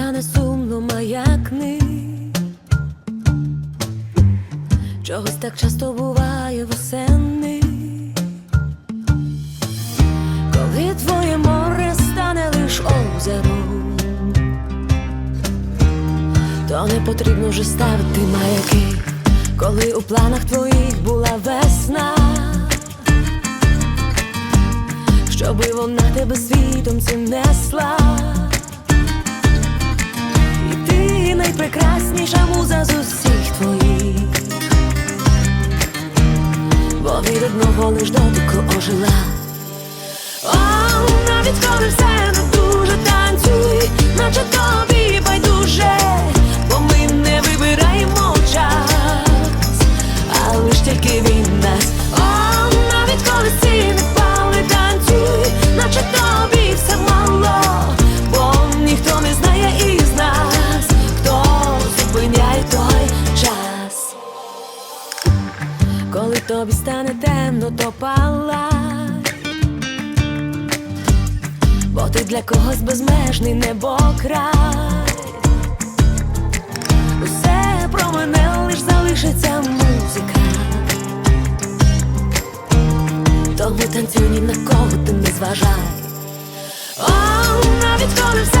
стане сумно маякни. Чогось так часто буває восени, коли твоє море стане лиш озером, то не потрібно вже ставити маяки, коли у планах твоїх була весна, щоби вона тебе світом цим несла. Одного лиш дотику ожила. О, навіть коли все не дуже танцюй, наче тобі байдуже, бо ми не вибираємо час, а лиш тільки він тобі стане темно, то палай. Бо ти для когось безмежний небокрай Усе про мене лиш залишиться музика. Тому танцюй ні на кого ти не зважай. О, навіть коли все